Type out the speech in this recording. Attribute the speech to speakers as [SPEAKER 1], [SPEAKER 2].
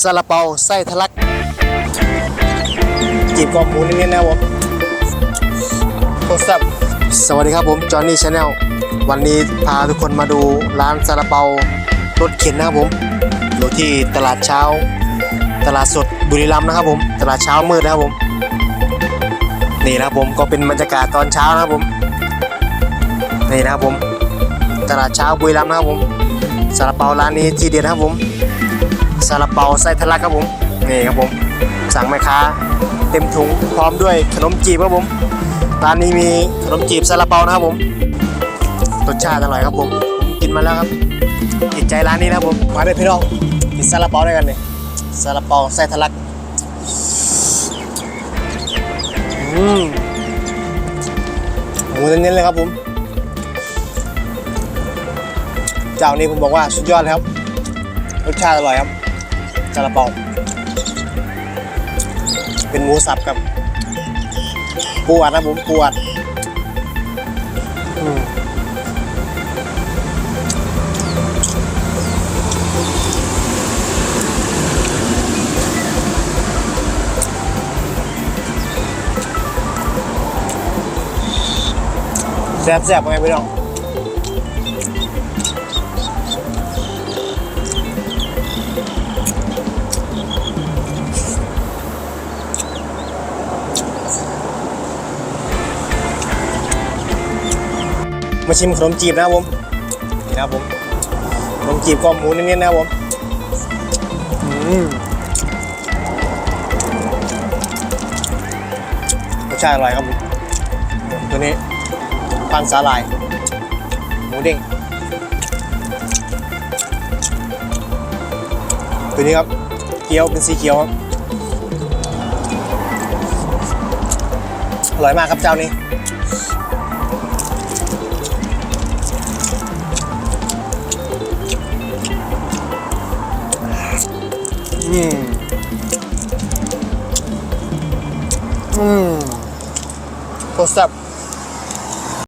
[SPEAKER 1] ซาลาเปาไส้ทะลักจีบกอบหมูเน้นๆนะครับผมโคตรแซ่บสวัสดีครับผมจอห์นนี่ชาแนลวันนี้พาทุกคนมาดูร้านซาลาเปารถเข็นนะครับผมอยู่ที่ตลาดเช้า ตลาดสดบุรีรัมย์นะครับผม ตลาดเช้ามืดนะครับผม นี่นะครับผมก็เป็นบรรยากาศตอนเช้านะครับผมนี่นะครับผม ตลาดเช้าบุรีรัมย์นะครับผมซาลาเปาร้านนี้ทีเด็ดนะครับผม ซาลาเปาไส้ทะลักครับผมนี่ครับผมสั่งแม่ค้าเต็มถุงพร้อมด้วยขนมจีบครับผมร้านนี้มีขนมจีบซาลาเปานะครับผมรสชาติอร่อยครับผมผมกินมาแล้วครับติดใจร้านนี้นะครับผมมาด้วยพี่น้องกินซาลาเปาด้วยกันเลยซาลาเปาไส้ทะลักอืมหมูเน้นๆเลยครับผมเจ้านี้ผมบอกว่าสุดยอดเลยครับรสชาติอร่อยครับ ซาลาเปาเป็นหมูสับกับปูอัดนะผมปูอัดแซ่บๆไงพี่น้อง มาชิมขนมจีบนะครับผมนี่นะครับผมขนมจีบกรอหมูเน้นๆนะครับผมอืมรสชาติอร่อยครับผมตัวนี้ปังสาหร่าย หมูเด้งตัวนี้ครับเกี๊ยวเป็นสีเขียวครับอร่อยมากครับเจ้านี้ นี่อืมโคตรแซ่บ